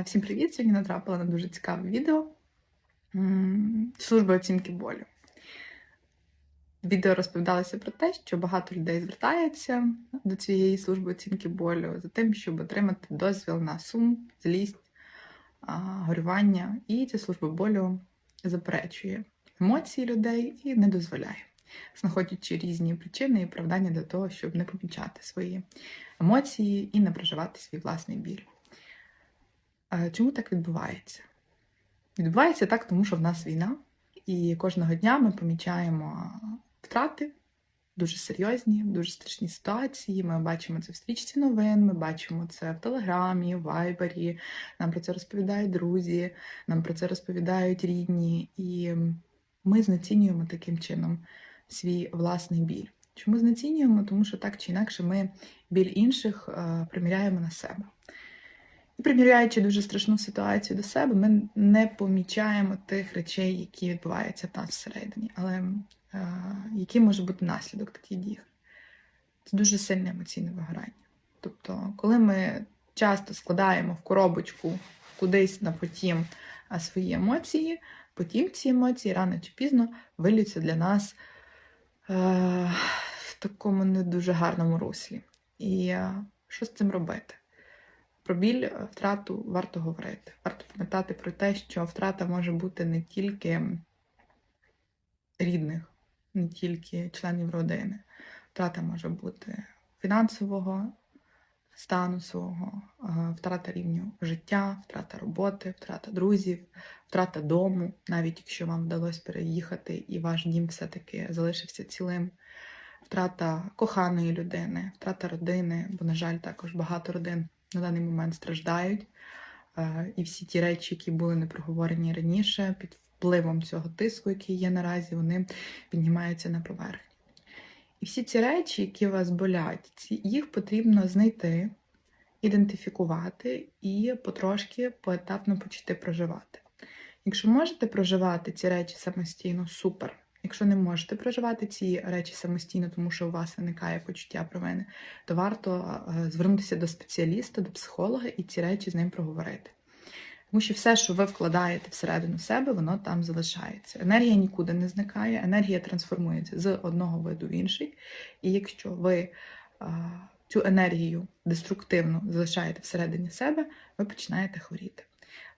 Всім привіт! Сьогодні натрапила на дуже цікаве відео М, служба оцінки болю. Відео розповідалося про те, що багато людей звертається до цієї служби оцінки болю за тим, щоб отримати дозвіл на сум, злість, горювання. І ця служба болю заперечує емоції людей і не дозволяє, знаходячи різні причини і оправдання для того, щоб не помічати свої емоції і не проживати свій власний біль. Чому так відбувається? Відбувається так, тому що в нас війна, і кожного дня ми помічаємо втрати дуже серйозні, дуже страшні ситуації. Ми бачимо це в стрічці новин, ми бачимо це в Телеграмі, в Вайбері. Нам про це розповідають друзі, нам про це розповідають рідні, і ми знецінюємо таким чином свій власний біль. Чому знецінюємо? Тому що так чи інакше ми біль інших е, приміряємо на себе. І приміряючи дуже страшну ситуацію до себе, ми не помічаємо тих речей, які відбуваються нас всередині, але е, який може бути наслідок таких дій. Це дуже сильне емоційне вигорання. Тобто, коли ми часто складаємо в коробочку кудись на потім свої емоції, потім ці емоції рано чи пізно вилються для нас е, в такому не дуже гарному руслі. І е, що з цим робити? Про біль е, втрату варто говорити. Варто пам'ятати про те, що втрата може бути не тільки рідних, не тільки членів родини. Втрата може бути фінансового стану свого, е, втрата рівню життя, втрата роботи, втрата друзів, втрата дому, навіть якщо вам вдалося переїхати і ваш дім все-таки залишився цілим. Втрата коханої людини, втрата родини, бо, на жаль, також багато родин на даний момент страждають. Е, І всі ті речі, які були не проговорені раніше, під впливом цього тиску, який є наразі, вони піднімаються на поверхню. І всі ці речі, які вас болять, їх потрібно знайти, ідентифікувати і потрошки поетапно почати проживати. Якщо можете проживати ці речі самостійно, супер. Якщо не можете проживати ці речі самостійно, тому що у вас виникає почуття про мене, то варто е, звернутися до спеціаліста, до психолога і ці речі з ним проговорити. Тому що все, що ви вкладаєте всередину себе, воно там залишається. Енергія нікуди не зникає, енергія трансформується з одного виду в інший. І якщо ви цю енергію деструктивно залишаєте всередині себе, ви починаєте хворіти.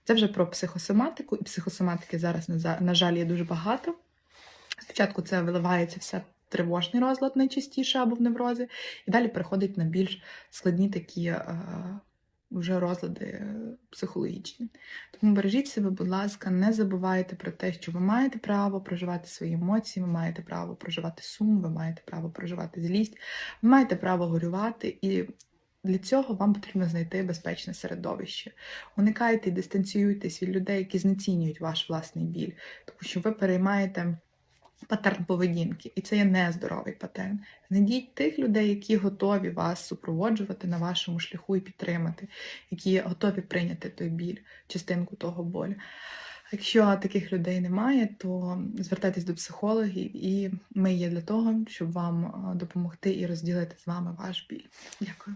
Це вже про психосоматику, і психосоматики зараз, на жаль, є дуже багато. Спочатку це виливається все тривожний розлад найчастіше або в неврози, і далі переходить на більш складні такі е, вже розлади е, психологічні. Тому бережіть себе, будь ласка, не забувайте про те, що ви маєте право проживати свої емоції, ви маєте право проживати сум, ви маєте право проживати злість, ви маєте право горювати і. Для цього вам потрібно знайти безпечне середовище. Уникайте і дистанціюйтесь від людей, які знецінюють ваш власний біль, тому що ви переймаєте паттерн поведінки, і це є нездоровий паттерн. Знайдіть тих людей, які готові вас супроводжувати на вашому шляху і підтримати, які готові прийняти той біль, частинку того болю. Якщо таких людей немає, то звертайтесь до психологів, і ми є для того, щоб вам е, допомогти і розділити з вами ваш біль. Дякую.